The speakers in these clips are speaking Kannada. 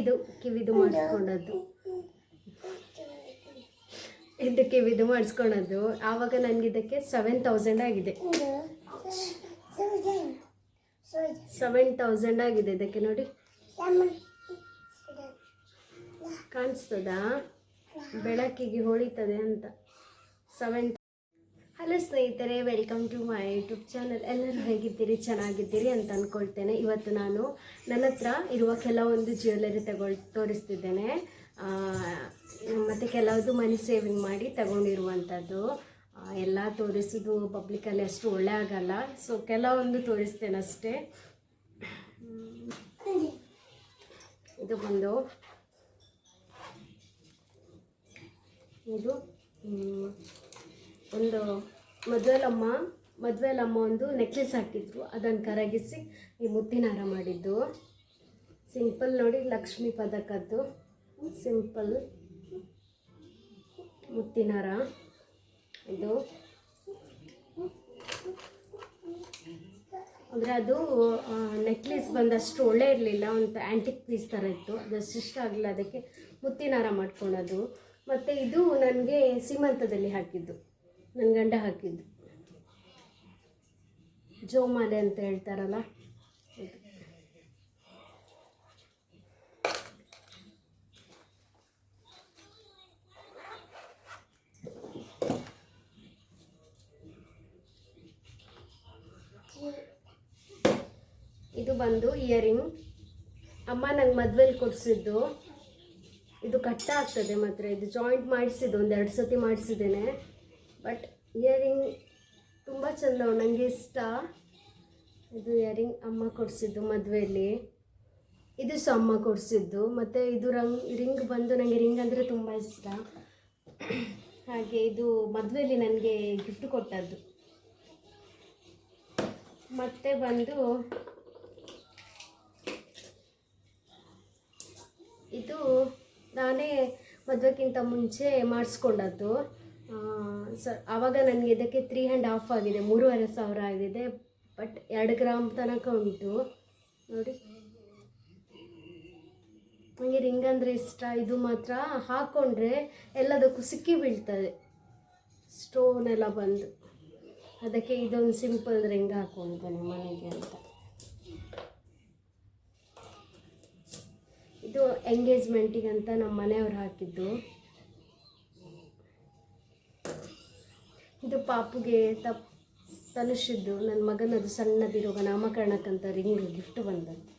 ಇದು ಕಿವಿದು ಮಾಡಿಸ್ಕೊಂಡದ್ದು. ಇದು ಕಿವಿದು ಮಾಡಿಸ್ಕೊಳೋದು ಆವಾಗ ನನಗೆ ಇದಕ್ಕೆ ಸೆವೆನ್ ತೌಸಂಡ್ ಆಗಿದೆ. ಸೆವೆನ್ ತೌಸಂಡ್ ಆಗಿದೆ ಇದಕ್ಕೆ ನೋಡಿ. ಕಾಣಿಸ್ತದ? ಬೆಳಕಿಗೆ ಹೊಳಿತದೆ ಅಂತ. ಸೆವೆನ್ ಹಲೋ ಸ್ನೇಹಿತರೆ welcome to my YouTube channel ಎಲ್ಲರೂ ಹೇಗಿದ್ದೀರಿ? ಚೆನ್ನಾಗಿದ್ದೀರಿ ಅಂತ ಅಂದ್ಕೊಳ್ತೇನೆ ಇವತ್ತು ನಾನು ನನ್ನ ಹತ್ರ ಇರುವ ಕೆಲವೊಂದು ಜ್ಯುವೆಲರಿ ತಗೊಳ್, ತೋರಿಸ್ತಿದ್ದೇನೆ. ಮತ್ತು ಕೆಲವೊಂದು ಮನಿ ಸೇವಿಂಗ್ ಮಾಡಿ ತಗೊಂಡಿರುವಂಥದ್ದು. ಎಲ್ಲ ತೋರಿಸೋದು ಪಬ್ಲಿಕಲ್ಲಿ ಅಷ್ಟು ಒಳ್ಳೆ ಆಗಲ್ಲ. ಸೊ ಕೆಲವೊಂದು ತೋರಿಸ್ತೇನೆ ಅಷ್ಟೇ. ಇದು ಬಂದು, ಇದು ಒಂದು ಮದುವೆಲಮ್ಮ ಮದುವೆಲಮ್ಮ ಒಂದು ನೆಕ್ಲೆಸ್ ಹಾಕಿದ್ರು. ಅದನ್ನು ಕರಗಿಸಿ ಈ ಮುತ್ತಿನ ಹಾರ ಮಾಡಿದ್ದು. ಸಿಂಪಲ್ ನೋಡಿ, ಲಕ್ಷ್ಮಿ ಪದಕದ್ದು. ಸಿಂಪಲ್ ಮುತ್ತಿನ ಹಾರ. ಇದು. ಅಂದರೆ ಅದು ನೆಕ್ಲೆಸ್ ಬಂದಷ್ಟು ಒಳ್ಳೆ ಇರಲಿಲ್ಲ. ಒಂದು ಆ್ಯಂಟಿಕ್ ಪೀಸ್ ಥರ ಇತ್ತು. ಅದಷ್ಟು ಇಷ್ಟ ಆಗಲಿಲ್ಲ. ಅದಕ್ಕೆ ಮುತ್ತಿನ ಹಾರ ಮತ್ತು ಇದು ನನಗೆ ಸೀಮಂತದಲ್ಲಿ ಹಾಕಿದ್ದು. ನನ್ನ ಗಂಡ ಹಾಕಿದ್ದು. ಜೋಮಾಲೆ ಅಂತ ಹೇಳ್ತಾರಲ್ಲ. ಇದು. ಇದು ಬಂದು ಇಯರಿಂಗ್ ಅಮ್ಮ ನಂಗೆ ಮದುವೆಲಿ ಕೊಡಿಸಿದ್ದು. ಇದು ಕಟ್ಟ ಆಗ್ತದೆ ಮಾತ್ರ. ಇದು ಜಾಯಿಂಟ್ ಮಾಡಿಸಿದ್ದು. ಒಂದು ಎರಡು ಸತಿ ಮಾಡಿಸಿದ್ದೇನೆ. ಬಟ್ ಇಯರಿಂಗ್ ತುಂಬ ಚಂದ ನನಗೆ ಇಷ್ಟ. ಇದು ಇಯರಿಂಗ್ ಅಮ್ಮ ಕೊಡಿಸಿದ್ದು ಮದುವೆಯಲ್ಲಿ ಇದು ಸಹ ಅಮ್ಮ ಕೊಡಿಸಿದ್ದು. ಮತ್ತು ಇದು ರಂಗ್ ರಿಂಗ್ ಬಂದು ನನಗೆ ರಿಂಗ್ ಅಂದರೆ ತುಂಬ ಇಷ್ಟ. ಹಾಗೆ ಇದು ಮದುವೆಯಲ್ಲಿ ನನಗೆ ಗಿಫ್ಟ್ ಕೊಟ್ಟದ್ದು. ಮತ್ತೆ ಬಂದು ಇದು ನಾನೇ ಮದುವೆಗಿಂತ ಮುಂಚೆ ಮಾಡಿಸ್ಕೊಂಡದ್ದು. ಆ, ಸ ಆವಾಗ ನನಗೆ ಇದಕ್ಕೆ ತ್ರೀ ಹ್ಯಾಂಡ್ ಆಫ್ ಆಗಿದೆ. ಮೂರುವರೆ ಸಾವಿರ ಆಗಿದೆ. ಬಟ್ ಎರಡು ಗ್ರಾಮ್ ತನಕ ಉಂಟು. ನೋಡಿ. ನನಗೆ ರಿಂಗ್ ಅಂದರೆ ಇಷ್ಟ. ಇದು ಮಾತ್ರ ಹಾಕ್ಕೊಂಡ್ರೆ ಎಲ್ಲದಕ್ಕೂ ಸಿಕ್ಕಿ ಬೀಳ್ತದೆ. ಸ್ಟೋನ್ ಎಲ್ಲ ಬಂದು. ಅದಕ್ಕೆ ಇದೊಂದು ಸಿಂಪಲ್ ರಿಂಗ್ ಹಾಕ್ಕೊಂಡಿದ್ದೇನೆ ಮನೆಗೆ ಅಂತ. ಇದು ಎಂಗೇಜ್ಮೆಂಟಿಗೆ ಅಂತ ನಮ್ಮ ಮನೆಯವ್ರು ಹಾಕಿದ್ದು ಇದು ಪಾಪುಗೆ ತಪ್ ತನುಷಿದ್ದು ನನ್ನ ಮಗನದು ಸಣ್ಣದಿರುವ ನಾಮಕರಣಕ್ಕಂತ ರಿಂಗ್ ಗಿಫ್ಟ್ ಬಂದದ್ದು.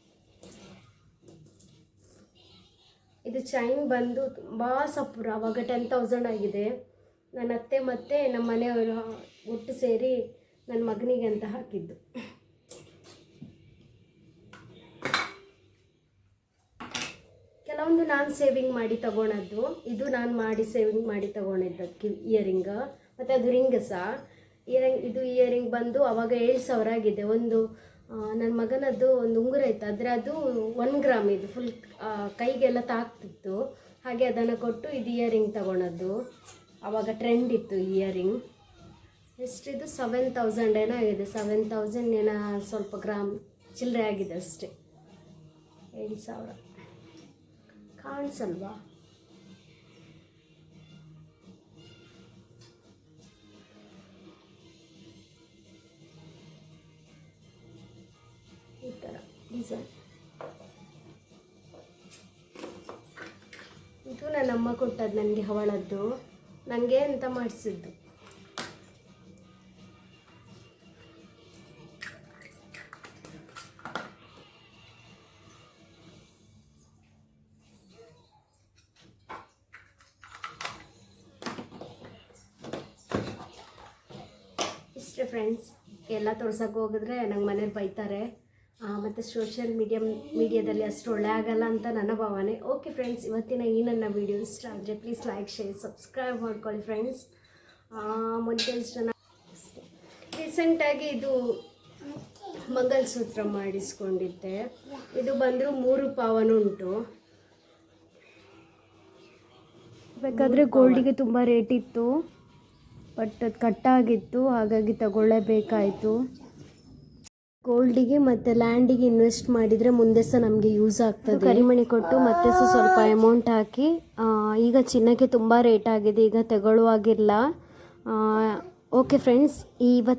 ಇದು ಚೈನ್ ಬಂದು ತುಂಬ ಸಪುರ, ಅವಾಗ ಟೆನ್ ತೌಸಂಡ್ ಆಗಿದೆ. ನನ್ನ ಅತ್ತೆ ಮತ್ತು ನಮ್ಮ ಮನೆಯವರು ಒಟ್ಟು ಸೇರಿ ನನ್ನ ಮಗನಿಗೆ ಅಂತ ಹಾಕಿದ್ದು. ಕೆಲವೊಂದು ನಾನು ಸೇವಿಂಗ್ ಮಾಡಿ ತಗೊಳದ್ದು ಇದು ನಾನು ಮಾಡಿ ಸೇವಿಂಗ್ ಮಾಡಿ ತಗೊಂಡಿದ್ದಕ್ಕೆ ಇಯರಿಂಗ್ ಮತ್ತು ಅದು ರಿಂಗ್ ಸಹ ಇಯರಿಂಗ್, ಇದು ಇಯರಿಂಗ್ ಬಂದು ಅವಾಗ ಏಳು ಸಾವಿರ ಆಗಿದೆ. ಒಂದು ನನ್ನ ಮಗನದ್ದು ಒಂದು ಉಂಗುರ ಇತ್ತು. ಆದರೆ ಅದು ಒನ್ ಗ್ರಾಮ್ ಇದು. ಫುಲ್ ಕೈಗೆಲ್ಲ ತಾಕ್ತಿತ್ತು ಹಾಗೆ ಅದನ್ನು ಕೊಟ್ಟು ಇದು ಇಯರಿಂಗ್ ತಗೊಳ್ಳೋದು ಆವಾಗ ಟ್ರೆಂಡ್ ಇತ್ತು ಇಯರಿಂಗ್. ಎಷ್ಟಿದು? ಸೆವೆನ್ ತೌಸಂಡ್ ಏನೋ ಆಗಿದೆ. ಸೆವೆನ್ ತೌಸಂಡ್ ಏನೋ ಸ್ವಲ್ಪ ಗ್ರಾಮ್ ಚಿಲ್ಲರೆ ಆಗಿದೆ ಅಷ್ಟೇ. ಏಳು ಸಾವಿರ. ಕಾಣಿಸಲ್ವಾ? ಡಿಸೈನ್ ಇದು ನನ್ನ ಅಮ್ಮ ಕೊಟ್ಟದ್ದು, ನನಗೆ ಹವಳದ್ದು ನನಗೆ ಅಂತ ಮಾಡಿಸಿದ್ದು? ಇಷ್ಟೇ ಫ್ರೆಂಡ್ಸ್ ಎಲ್ಲ ತೋರ್ಸಕ್ಕೆ ಹೋಗಿದ್ರೆ ನಂಗೆ ಮನೇಲಿ ಬೈತಾರೆ. ಮತ್ತು ಸೋಷಿಯಲ್ ಮೀಡಿಯಾ ಮೀಡಿಯಾದಲ್ಲಿ ಅಷ್ಟು ಒಳ್ಳೆ ಆಗಲ್ಲ ಅಂತ ನನ್ನ ಭಾವನೆ. ಓಕೆ ಫ್ರೆಂಡ್ಸ್ ಇವತ್ತಿನ ಈ ನನ್ನ ವೀಡಿಯೋ ಇಷ್ಟ ಆದರೆ ಪ್ಲೀಸ್ ಲೈಕ್ ಶೇರ್ ಸಬ್ಸ್ಕ್ರೈಬ್ ಮಾಡ್ಕೊಳ್ಳಿ ಫ್ರೆಂಡ್ಸ್ ಮೊದಲು ಜನ ರೀಸೆಂಟಾಗಿ ಇದು ಮಂಗಲಸೂತ್ರ ಮಾಡಿಸ್ಕೊಂಡಿದ್ದೆ. ಇದು ಬಂದರೂ ಮೂರು ಪಾವನ ಉಂಟು. ಬೇಕಾದರೆ ಗೋಲ್ಡಿಗೆ ತುಂಬ ರೇಟ್ ಇತ್ತು ಬಟ್ ಅದು ಕಟ್ಟಾಗಿತ್ತು ಹಾಗಾಗಿ ತಗೊಳ್ಳೇಬೇಕಾಯಿತು. ಗೋಲ್ಡಿಗೆ ಮತ್ತು ಲ್ಯಾಂಡಿಗೆ ಇನ್ವೆಸ್ಟ್ ಮಾಡಿದರೆ ಮುಂದೆ ಸಹ ನಮಗೆ ಯೂಸ್ ಆಗ್ತದೆ. ಕರಿಮಣಿ ಕೊಟ್ಟು ಮತ್ತೆ ಸಹ ಸ್ವಲ್ಪ ಅಮೌಂಟ್ ಹಾಕಿ ಈಗ ಚಿನ್ನಕ್ಕೆ ತುಂಬ ರೇಟ್ ಆಗಿದೆ, ಈಗ ತಗೊಳ್ಳುವಾಗಿಲ್ಲ. ಓಕೆ ಫ್ರೆಂಡ್ಸ್ ಇವತ್ತು